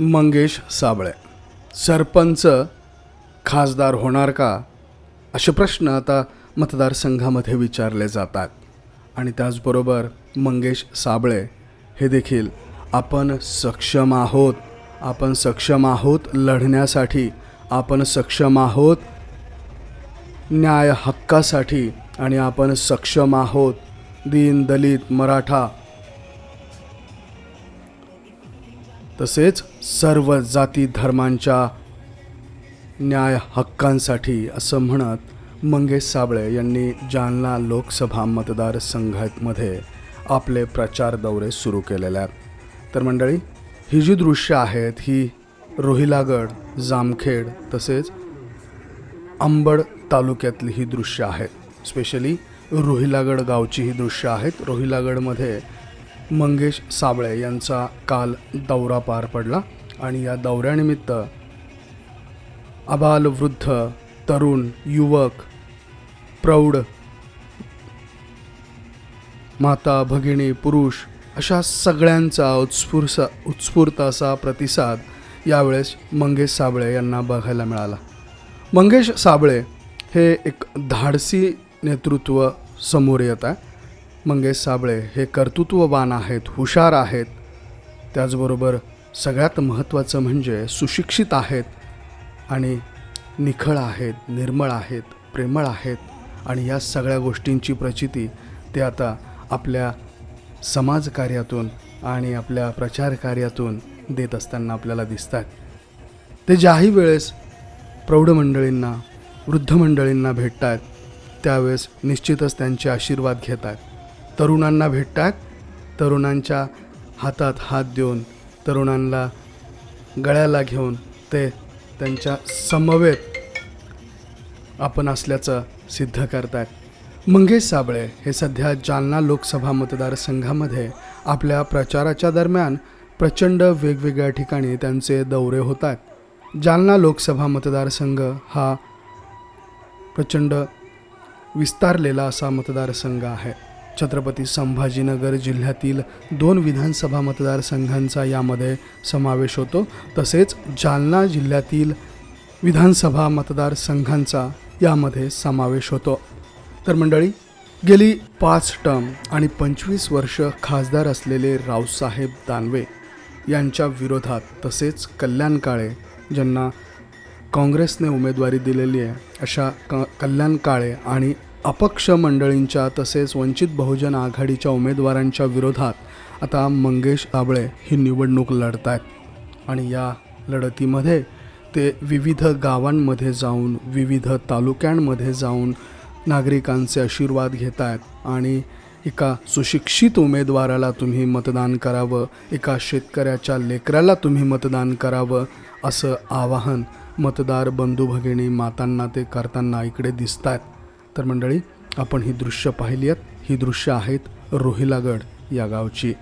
मंगेश साबळे. सरपंच खासदार होणार का? असे प्रश्न आता मतदारसंघामध्ये विचारले जातात. आणि त्याचबरोबर मंगेश साबळे हे देखील आपण सक्षम आहोत आपण सक्षम आहोत लढण्यासाठी आपण सक्षम आहोत न्याय हक्कासाठी आणि आपण सक्षम आहोत दीन दलित मराठा तसेच सर्व जाती धर्मांच्या न्याय हक्कांसाठी असं म्हणत मंगेश साबळे यांनी जालना लोकसभा मतदारसंघामध्ये आपले प्रचार दौरे सुरू केलेले आहेत. तर मंडळी ही जी दृश्य आहेत ही रोहिलागड जामखेड तसेच अंबड तालुक्यातली ही दृश्य आहेत. स्पेशली रोहिलागड गावची ही दृश्य आहेत. रोहिलागडमध्ये मंगेश साबळे यांचा काल दौरा पार पडला आणि या दौऱ्यानिमित्त अबाल वृद्ध तरुण युवक प्रौढ माता भगिनी पुरुष अशा सगळ्यांचा उत्स्फूर्स उत्स्फूर्त असा प्रतिसाद यावेळेस मंगेश साबळे यांना बघायला मिळाला. मंगेश साबळे हे एक धाडसी नेतृत्व समोर येत आहे. मंगेश साबळे हे कर्तृत्ववान आहेत हुशार आहेत. त्याचबरोबर सगळ्यात महत्त्वाचं म्हणजे सुशिक्षित आहेत आणि निखळ आहेत निर्मळ आहेत प्रेमळ आहेत आणि या सगळ्या गोष्टींची प्रचिती ते आता आपल्या समाजकार्यातून आणि आपल्या प्रचार कार्यातून देत असताना आपल्याला दिसतात ते ज्याही वेळेस प्रौढ मंडळींना वृद्ध मंडळींना भेटतात त्यावेळेस निश्चितच त्यांचे आशीर्वाद घेतात तरुणांना भेटतात. तरुणांच्या हातात हात देऊन तरुणांना गळ्याला घेऊन ते त्यांच्या समवेत आपण असल्याचं सिद्ध करतात. मंगेश साबळे हे सध्या जालना लोकसभा मतदारसंघामध्ये आपल्या प्रचाराच्या दरम्यान प्रचंड वेगवेगळ्या ठिकाणी त्यांचे दौरे होतात. जालना लोकसभा मतदारसंघ हा प्रचंड विस्तारलेला असा मतदारसंघ आहे. छत्रपती संभाजीनगर जिल्ह्यातील दोन विधानसभा मतदारसंघांचा यामध्ये समावेश होतो. तसेच जालना जिल्ह्यातील विधानसभा मतदारसंघांचा यामध्ये समावेश होतो. तर मंडळी गेली पाच टर्म आणि पंचवीस वर्ष खासदार असलेले रावसाहेब दानवे यांच्या विरोधात तसेच कल्याण काळे ज्यांना काँग्रेसने उमेदवारी दिलेली आहे अशा क कल्याण काळे आणि अपक्ष मंडळींच्या तसेच वंचित बहुजन आघाडीच्या उमेदवारांच्या विरोधात आता मंगेश साबळे ही निवडणूक लढत आहेत आणि या लढतीमध्ये ते विविध गावांमध्ये जाऊन विविध तालुक्यांमध्ये जाऊन नागरिकांचे आशीर्वाद घेत आहेत आणि एका सुशिक्षित उमेदवाराला तुम्ही मतदान करावं एका शेतकऱ्याच्या लेकराला तुम्ही मतदान करावं असं आवाहन मतदार बंधू भगिनी मातांना ते करताना इकडे दिसत आहेत तर मंडळी आपण ही दृश्य पाहिली आहेत. ही दृश्य आहेत रोहिलागड या गावची.